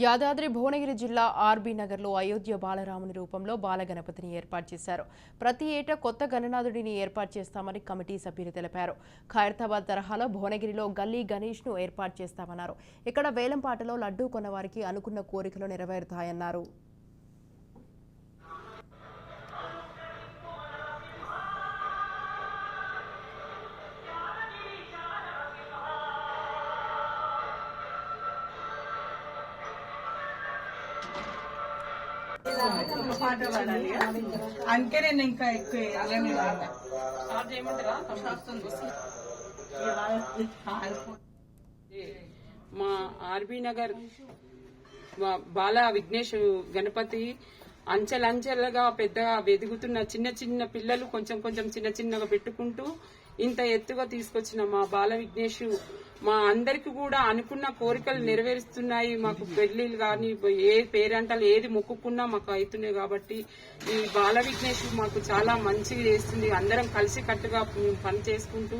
యాదాద్రి భువనగిరి జిల్లా ఆర్బీ నగర్లో అయోధ్య బాలరాముని రూపంలో బాలగణపతిని ఏర్పాటు చేశారు. ప్రతి ఏటా కొత్త గణనాథుడిని ఏర్పాటు చేస్తామని కమిటీ సభ్యులు తెలిపారు. ఖైరతాబాద్ తరహాలో భువనగిరిలో గల్లీ గణేష్ను ఏర్పాటు చేస్తామన్నారు. ఇక్కడ వేలంపాటలో లడ్డూ కొన్నవారికి అనుకున్న కోరికలు నెరవేరుతాయన్నారు. అందుకే నేను ఇంకా ఎక్కువ మా ఆర్బీ నగర్ బాల విఘ్నేష్ గణపతి అంచెలంచెలుగా పెద్దగా వెదుగుతున్న చిన్న చిన్న పిల్లలు కొంచెం కొంచెం చిన్న చిన్నగా పెట్టుకుంటూ ఇంత ఎత్తుగా తీసుకొచ్చిన మా బాల విఘ్నేష్ మా అందరికి కూడా అనుకున్న కోరికలు నెరవేరుస్తున్నాయి. మాకు పెళ్ళిలు కానీ ఏ పేరంటలు ఏది మొక్కుకున్నా మాకు అవుతున్నాయి కాబట్టి ఈ బాల విఘ్నేష్ మాకు చాలా మంచిగా చేస్తుంది. అందరం కలిసి కట్టుగా పని చేసుకుంటూ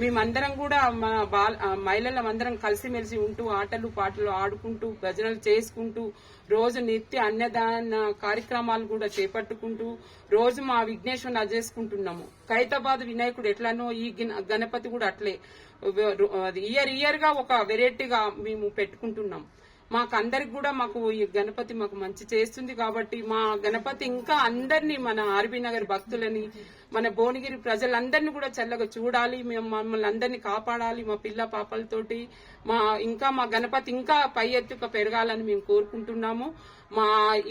మేమందరం కూడా మా బాల ఆ, మహిళలం అందరం కలిసిమెలిసి ఉంటూ ఆటలు పాటలు ఆడుకుంటూ భజనలు చేసుకుంటూ రోజు నిత్య అన్నదాన కార్యక్రమాలు కూడా చేపట్టుకుంటూ రోజు మా విఘ్నేశ్వరుని చేసుకుంటున్నాము ఖైతాబాద్ వినాయకుడు ఎట్లానో ఈ గణపతి కూడా అట్లే. ఇయర్ ఇయర్గా ఒక వెరైటీగా మేము పెట్టుకుంటున్నాం. మాకు అందరికి కూడా మాకు ఈ గణపతి మాకు మంచి చేస్తుంది కాబట్టి మా గణపతి ఇంకా అందరినీ మన ఆర్బీ నగర్ భక్తులని మన భువనగిరి ప్రజలందరినీ కూడా చల్లగా చూడాలి మేము మమ్మల్ని అందరినీ కాపాడాలి మా పిల్ల పాపలతోటి మా ఇంకా మా గణపతి ఇంకా పై ఎత్తుక పెరగాలని మేము కోరుకుంటున్నాము. మా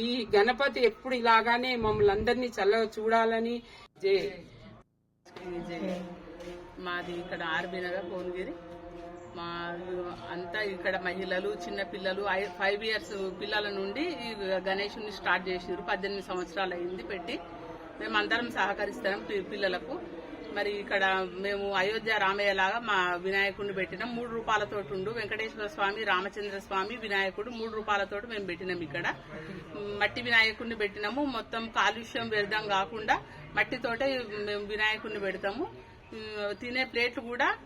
ఈ గణపతి ఎప్పుడు ఇలాగానే మమ్మల్ని అందరినీ చల్లగా చూడాలని జై. మాది ఇక్కడ ఆర్బీ నగర్ భువనగిరి. అంతా ఇక్కడ మహిళలు చిన్న పిల్లలు ఐ- ఫైవ్ ఇయర్స్ పిల్లల నుండి ఈ గణేషుని స్టార్ట్ చేసిర్రు. పద్దెనిమిది సంవత్సరాలు అయింది పెట్టి. మేమందరం సహకరిస్తాం పి- పిల్లలకు. మరి ఇక్కడ మేము అయోధ్య రామయ్యలాగా మా వినాయకుడిని పెట్టినాం. మూడు రూపాయలతో ఉండు. వెంకటేశ్వర స్వామి రామచంద్ర స్వామి వినాయకుడు మూడు రూపాయలతో మేము పెట్టినాం ఇక్కడ. మట్టి వినాయకుడిని పెట్టినాము. మొత్తం కాలుష్యం వ్యర్థం కాకుండా మట్టితోటే మేము వినాయకుడిని పెడతాము. తినే ప్లేట్లు కూడా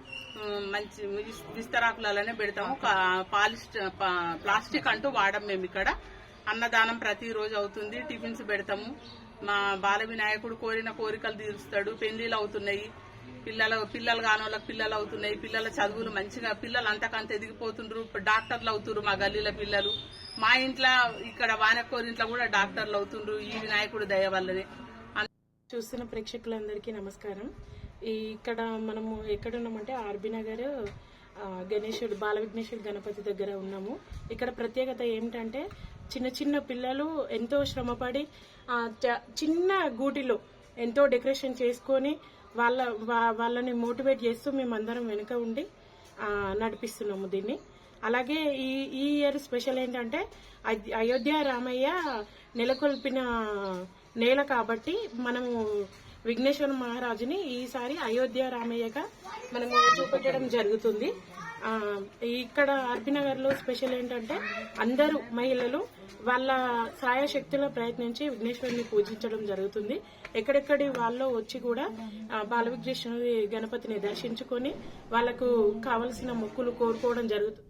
మంచి విస్- విస్తరాకులలోనే పెడతాము. కా- పాలిష్ పా- ప్లాస్టిక్ అంటూ వాడం మేము ఇక్కడ. అన్నదానం ప్రతిరోజు అవుతుంది. టిఫిన్స్ పెడతాము. మా బాల వినాయకుడు కోరిన కోరికలు తీరుస్తాడు. పెళ్ళిళ్ళు అవుతున్నాయి. పిల్లల పిల్లలు కాని వాళ్ళకి పిల్లలు అవుతున్నాయి. పిల్లల చదువులు మంచిగా పిల్లలు అంతకంత ఎదిగిపోతుండ్రు. డాక్టర్లు అవుతున్నారు మా గల్లీల పిల్లలు. మా ఇంట్లో ఇక్కడ వానకోరింట్లో కూడా డాక్టర్లు అవుతుండ్రు. ఈ వినాయకుడు దయ వల్లనే. చూస్తున్న ప్రేక్షకులందరికీ నమస్కారం. ఇక్కడ మనము ఎక్కడున్నామంటే ఆర్బీ నగర్ గణేశుడు బాల విఘ్నేశ్వరుడు గణపతి దగ్గర ఉన్నాము. ఇక్కడ ప్రత్యేకత ఏమిటంటే చిన్న చిన్న పిల్లలు ఎంతో శ్రమపడి చ- చిన్న గూటిలో ఎంతో డెకరేషన్ చేసుకొని వాళ్ళ వాళ్ళని మోటివేట్ చేస్తూ మేమందరం వెనుక ఉండి నడిపిస్తున్నాము దీన్ని. అలాగే ఈ ఈ ఇయర్ స్పెషల్ ఏంటంటే అయోధ్య రామయ్య నెలకొల్పిన నేల కాబట్టి మనము విఘ్నేశ్వర మహారాజుని ఈసారి అయోధ్య రామయ్యగా మనము చూపెట్టడం జరుగుతుంది. ఇక్కడ ఆర్బీనగర్లో స్పెషల్ ఏంటంటే అందరూ మహిళలు వాళ్ళ సాయశక్తుల ప్రయత్నించి విఘ్నేశ్వరుని పూజించడం జరుగుతుంది. ఎక్కడెక్కడి వాళ్ళు వచ్చి కూడా బాల విఘ్నేశ్వరి గణపతిని దర్శించుకొని వాళ్ళకు కావలసిన మొక్కులు కోరుకోవడం జరుగుతుంది.